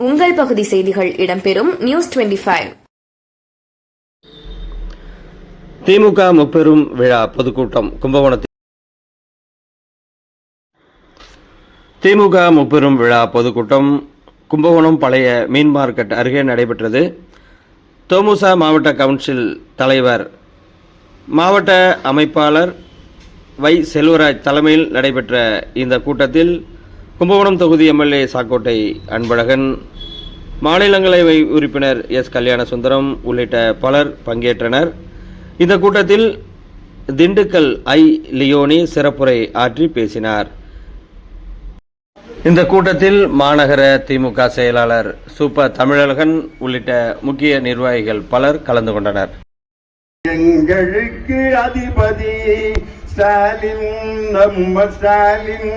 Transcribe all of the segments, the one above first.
உங்கள் பகுதி செய்திகள் இடம்பெறும் நியூஸ் 25 திமுக முப்பெரும் விழா பொதுக்கூட்டம் கும்பகோணத்தில். திமுக முப்பெரும் விழா பொதுக்கூட்டம் கும்பகோணம் பழைய மீன் மார்க்கெட் அருகே நடைபெற்றது. தோமுசா மாவட்ட கவுன்சில் தலைவர் மாவட்ட அமைப்பாளர் வை செல்வராஜ் தலைமையில் நடைபெற்ற இந்த கூட்டத்தில் கும்பகோணம் தொகுதி எம்எல்ஏ சாக்கோட்டை அன்பழகன் மாநிலங்களவை உறுப்பினர் எஸ். கல்யாணசுந்தரம் உள்ளிட்ட பலர் பங்கேற்றனர். இந்த கூட்டத்தில் திண்டுக்கல் ஐ. லியோனி சிறப்புரை ஆற்றி பேசினார். இந்த கூட்டத்தில் மாநகர திமுக செயலாளர் சூப்பர் தமிழழகன் உள்ளிட்ட முக்கிய நிர்வாகிகள் பலர் கலந்து கொண்டனர். எங்களுக்கு அதிபதி ஸ்டாலின் நம்ம ஸ்டாலின்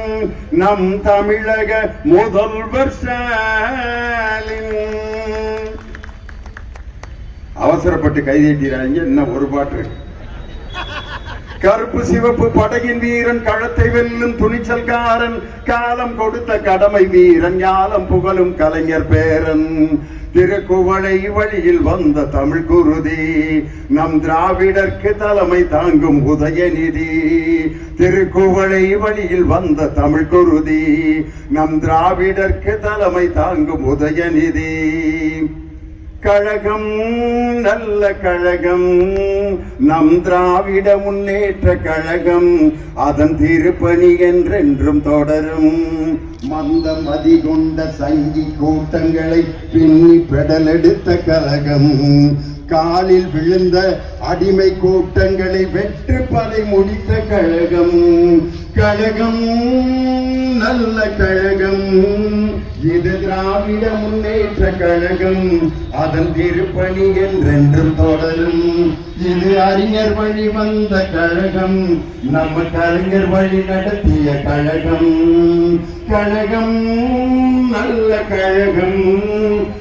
நம் தமிழக முதல்வர் ஸ்டாலின். அவசரப்பட்டு கைதேட்டிறாங்க இன்னும் ஒரு பாட்டு. கருப்பு சிவப்பு படகின் வீரன் கழத்தை வெல்லும் துணிச்சல்காரன் காலம் கொடுத்த கடமை வீரன் ஞாலம் புகழும் கலைஞர் பேரன். திருக்குவளை வழியில் வந்த தமிழ் குருதி நம் திராவிடர்க்கு தலைமை தாங்கும் உதயநிதி திருக்குவளை வழியில் வந்த தமிழ் குருதி நம் திராவிடர்க்கு தலைமை தாங்கும் உதயநிதி கழகம் நல்ல கழகம். நம் திராவிட முன்னேற்ற கழகம் அதன் திருப்பணி என்றென்றும் தொடரும். மந்தம் அதிகொண்ட சங்கி கூட்டங்களை பின்னி பெடலெடுத்த கழகம். காலில் விழுந்த அடிமை கூட்டங்களை வெற்று பதை முடித்த கழகம். கழகம் நல்ல கழகம். இது திராவிட முன்னேற்ற கழகம். அதன் திருப்பணி என்றென்றும் தொடரும். இது அறிஞர் வழி வந்த கழகம். நம்ம கலைஞர் வழி நடத்திய கழகம். கழகம் நல்ல கழகம்.